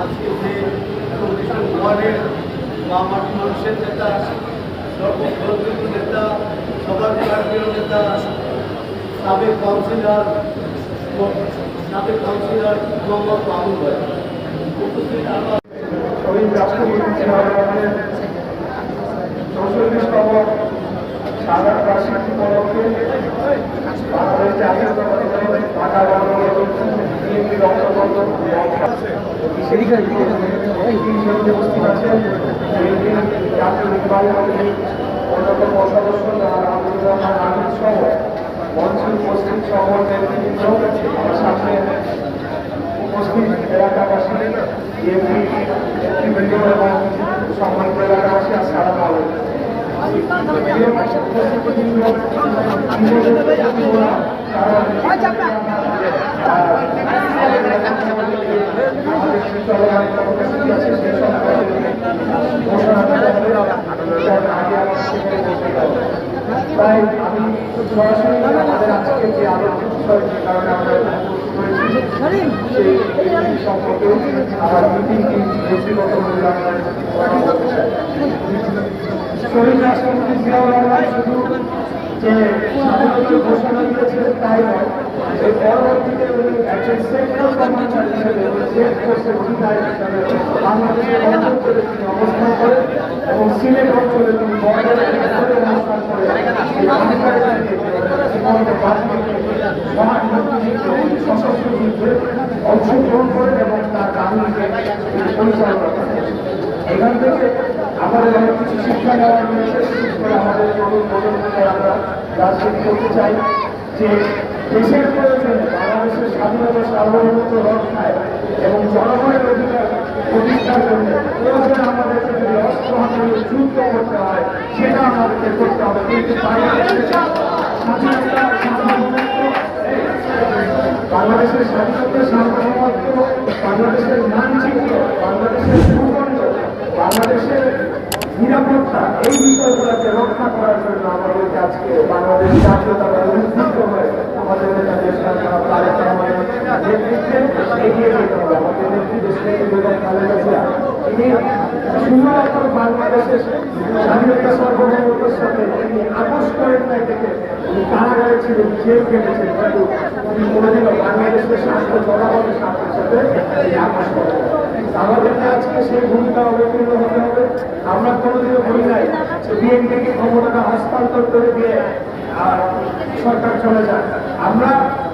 আজকে যে প্রতিষ্ঠান ওয়ার্ডের বা নেতা সবার প্রাণপ্রিয় নেতা সাবেক কাউন্সিলর সাবেক কাউন্সিলর মোহাম্মদ মাহমুদ ভাই উপস্থিত আমার সাধারণ বার্ষিকী উপলক্ষে বাংলাদেশ জাতীয়তাবাদী দল ঢাকা মহানগর বিএনপি রক্তবন্ধন উপস্থিত আছেন বিএনপি জাতীয় নির্বাহী কমিটির অন্যতম সদস্য জনাব আব্দুর রহমান আমির সহ মঞ্চে উপস্থিত সকল নেতৃবৃন্দ উপস্থিত এলাকাবাসী সম্মানিত এলাকাবাসী আসসালামু আলাইকুম তাই আমি আমাদের আজকে যে আলোচিত সেই সম্পর্কে আমার ব্যক্তিগত শহীদ রাষ্ট্রপতি জিয়াউর রহমান শুধু যে স্বাধীনতা ঘোষণা দিয়েছিলেন তাই নয়। এর পরবর্তীতে উনি একজন সেক্টর কমান্ডার হিসেবে বাংলাদেশের অঞ্চলে তিনি অবস্থান করেন এবং সিলেট অঞ্চলে তিনি বর্ডারে অবস্থান করে। এই অধিকারীদেরকে জীবনকে বাঁচিয়ে মহান মুক্তিযুদ্ধে সশস্ত্র যুদ্ধে অংশগ্রহণ করেন এবং তার বাহিনীকে পরিচালনা করেন এখান থেকে আমাদের অনেক কিছু শিক্ষা নেওয়ার রয়েছে নতুন প্রজন্মকে আমরা রাজনীতি করতে চাই যে দেশের প্রয়োজনে বাংলাদেশের স্বাধীনতা সার্বভৌমত্ব রক্ষায় এবং জনগণের অধিকার প্রতিষ্ঠার জন্য প্রয়োজনে আমাদেরকে যদি অস্ত্র হাতে যুদ্ধ করতে হয়, সেটা আমাদেরকে করতে হবে। কিন্তু বাংলাদেশের স্বাধীনতা সার্বভৌমত্ব বাংলাদেশের স্বাধীনতা সার্বভৌমত্ব, বাংলাদেশের মানচিত্র, বাংলাদেশের ভূখণ্ড বাংলাদেশের নিরাপত্তা, এই বিষয়গুলোকে রক্ষা করার জন্য আমাদেরকে আজকে বাংলাদেশ জাতীয়তাবাদী উদ্বুদ্ধ হয়ে আমাদের নেতা দেশ নেতা তারেক রহমানের নেতৃত্বে এগিয়ে যেতে হবে। আমাদের নেত্রী দেশ নেত্রী বেগম খালেদা জিয়া, তিনি বাংলাদেশের স্বাধীনতা সার্বভৌমত্বের সাথে তিনি করেন কারাগারে ছিলেন, জেল কিন্তু কোনোদিনও বাংলাদেশের স্বার্থ, জনগণের সাথে আমাদেরকে আজকে সেই ভূমিকা অবতীর্ণ হতে হবে। আমরা কোনোদিনও বলি নাই যে বিএনপিকে ক্ষমতাটা হস্তান্তর করে দিয়ে সরকার চলে যায় আমরা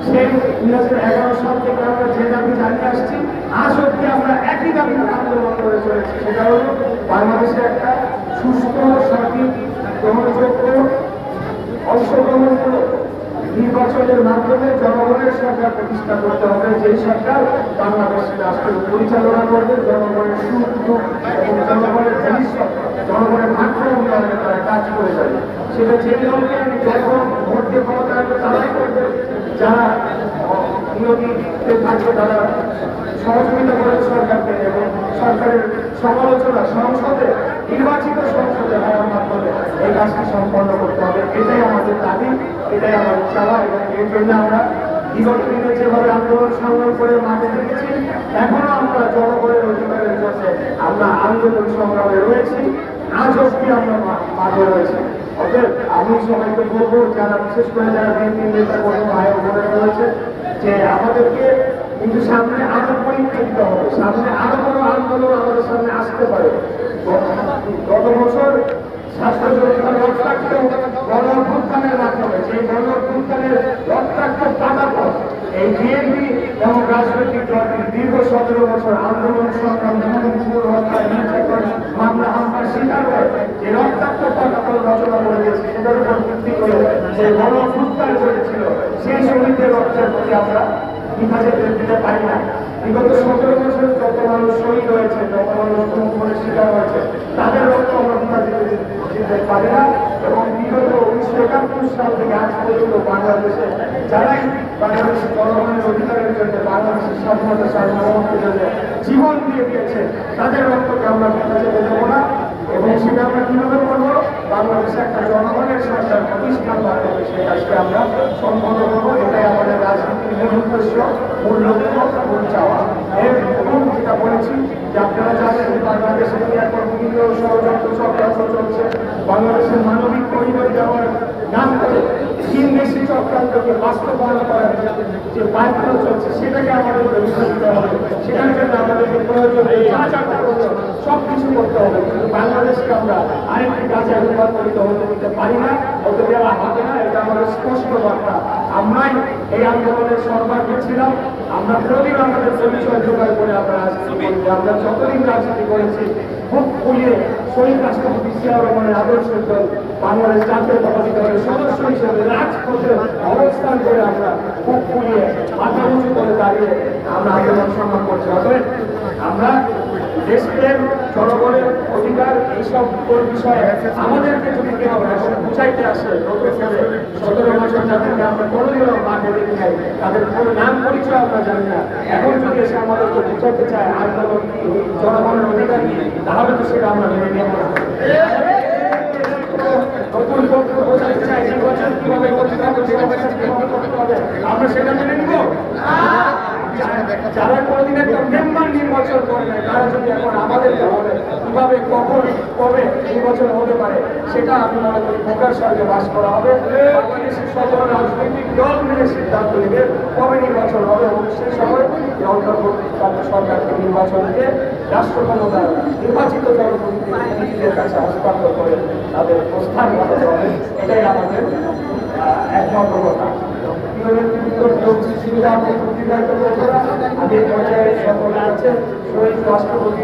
সেই দুই হাজার এগারো সাল থেকে আমরা যে দাবি জানিয়ে আসছি, আজ অব্দি আমরা একই দাবি আন্দোলন করে চলেছি। সেটা হলো বাংলাদেশে একটা সুস্থ, সঠিক, গ্রহণযোগ্য অংশগ্রহণমূলক নির্বাচনের মাধ্যমে জনগণের সরকার প্রতিষ্ঠা করতে হবে। যে সরকার বাংলাদেশের রাষ্ট্র পরিচালনা করবে, জনগণের সুখ, দুঃখ এবং জনগণের ভবিষ্যৎ, জনগণের মাত্র উন্নয়নে তারা কাজ করে যাবে। সেটা যে দলকে জনগণ ভোট দিয়ে তারাই করবে। যারা বিরোধীতে থাকবে তারা সহযোগিতা করে সরকারকে এবং সরকারের সমালোচনা সংসদে, নির্বাচিত সংসদে হওয়ার মাধ্যমে কাজটি সম্পন্ন করতে হবে। এটাই আমাদের দাবি, এটাই আমাদের চাওয়া, এবং এর জন্য আমরা বিগত দিনে যেভাবে আন্দোলন সংগ্রাম করে মাঠে থেকেছি এখনও আমরা জনগণের অধিকারের জন্য আমরা আন্দোলন সংগ্রামে রয়েছি। আজ অব্দি আমরা মাঠে রয়েছি। অতএব আমি সবাইকে বলব, যারা বিশেষ করে যারা বিএনপি নেতা কর্মী ভাই বোনেরা রয়েছে, যে আমাদেরকে কিন্তু সামনে আরও পরীক্ষা দিতে হবে। সামনে আরও কোনো আন্দোলন আমাদের সামনে আসতে পারে। স্বাস্থ্য সুরক্ষার রক্তাক্ত গণ অভ্যুত্থানের মাধ্যমে সেই গণ অভ্যুত্থানের রক্তাক্ত পাতাপথ এই বিএনপি এবং রাজনৈতিক সতেরো বছর আন্দোলন সংগ্রাম জনগণ হত্যায় নির্যাতন মামলা হামলার যে রক্তাক্ত পাতাপথ রচনা সেই শহীদদের রক্তের আমরা দ্বিধা দিতে পারি না বিগত সতেরো বছর যত মানুষ শহীদ হয়েছে যত মানুষ খুন করে শিকার হয়েছে তাদের রক্ত আমরা দ্বিধা যেতে দিতে পারি না এবং বিগত উনিশশো বাংলাদেশের জীবন দিয়ে দিয়েছে, তাদের রক্তকে আমরা দ্বিধা যেতে না এবং সেটা আমরা কীভাবে করব? বাংলাদেশে একটা জনগণের সরকার প্রতিষ্ঠান মাধ্যমে সেই আমরা সম্পন্ন করব। এটাই আমাদের রাজনীতি উদ্দেশ্য, মূল লক্ষ্য, মূল চাওয়া। এর যেটা বলেছি যে আপনারা বাংলাদেশের মানবিক করিডোর দেওয়ার নাম করে চীন দেশি চক্রান্তকে বাস্তবায়ন করার যে বাধ্য চলছে, সেটাকে আমাদের দিতে হবে। সেটার জন্য আমাদেরকে হবে সব কিছু করতে হবে কিন্তু বাংলাদেশকে আমরা আরেকটি কাজে রূপান্তরিত হতে দিতে পারি না, হতে দেওয়া হবে না, এটা আমাদের স্পষ্ট বার্তা। আমরাই এই আন্দোলনের ছিলাম আমরা প্রতিদিন আমাদের পরিচয় জোগাড় করে আমরা আমরা যতদিন রাজনীতি করেছি খুব ফুলিয়ে শহীদ রাষ্ট্রপতি জিয়া রহমানের আদর্শ দল বাংলাদেশ দলের সদস্য হিসেবে রাজপথে অবস্থান করে আমরা খুব ফুলিয়ে মাথা উঁচু করে দাঁড়িয়ে আমরা আন্দোলন সম্মান করছি অতএব আমরা দেশপ্রেম জনগণের অধিকার, এইসব বিষয়ে আমাদেরকে যদি কেউ বুঝাইতে আসে সতেরো বছর যাদেরকে আমরা কোনোদিনও মাঠে দেখি নাই, তাদের কোনো নাম পরিচয় আমরা জানি না এখন যদি এসে আমাদেরকে বুঝাইতে চায়, আন্দোলন, জনগণের অধিকার কি, তাহলে তো সেটা আমরা মেনে নেব। নতুন বোঝাতে চাই কীভাবে করতে হবে নির্বাচন কীভাবে করতে হবে আমরা সেটা মেনে নিব যারা কোনোদিন মেম্বার নির্বাচন করে তারা যদি এখন আমাদেরকে বলে, কীভাবে, কখন, কবে নির্বাচন হতে পারে, সেটা আমি মনে বাস করা হবে, বাংলাদেশের রাজনৈতিক দল মিলে সিদ্ধান্ত নেবে কবে নির্বাচন হবে এবং সেই সময় অন্তর্বর্তীকালীন সরকারকে নির্বাচন দিয়ে রাষ্ট্র ক্ষমতা নির্বাচিত জনপ্রতিনিধিদের কাছে হস্তান্তর করে তাদের প্রস্থান এটাই আমাদের একমাত্র কথা। আমি পর্যায়ে সকলে আছে শহীদ রাষ্ট্রপতি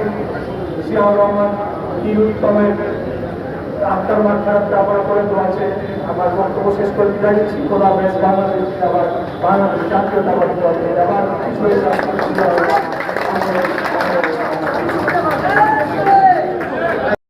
জিয়াউর রহমান নিরুত্তমের আত্মার মাত্রার কামনা তো আছে আমার বক্তব্য শেষ করে বিদায় দিচ্ছি খোলা আবার বাংলাদেশ জাতীয়তাবাদী দল আবার